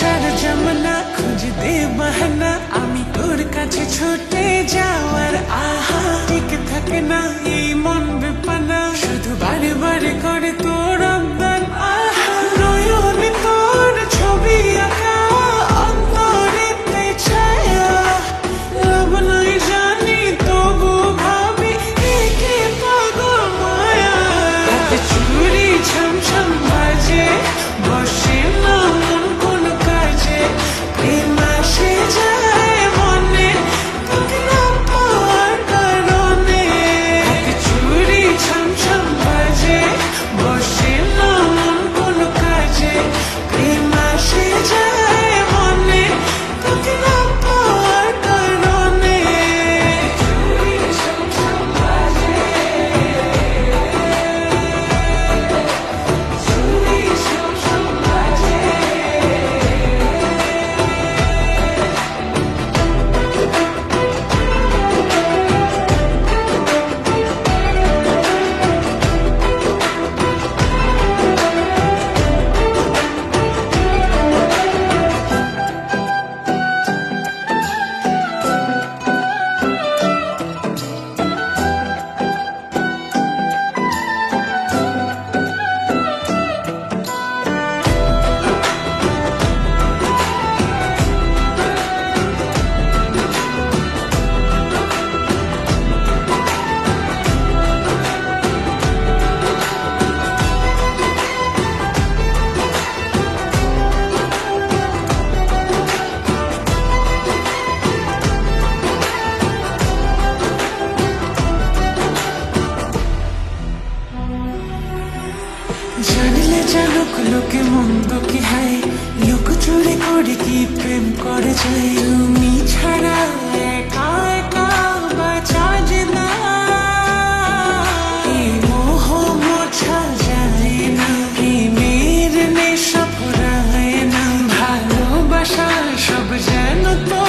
shattered Gemini. বলব কি high লোক চুরি করে কি প্রেম করে যাই তুমি ছাড়া একা একা বাঁচা যে না মোহ মোছা যায় না এই নেশা ফুরায় না। ভালোবাসা সব যেন কাছে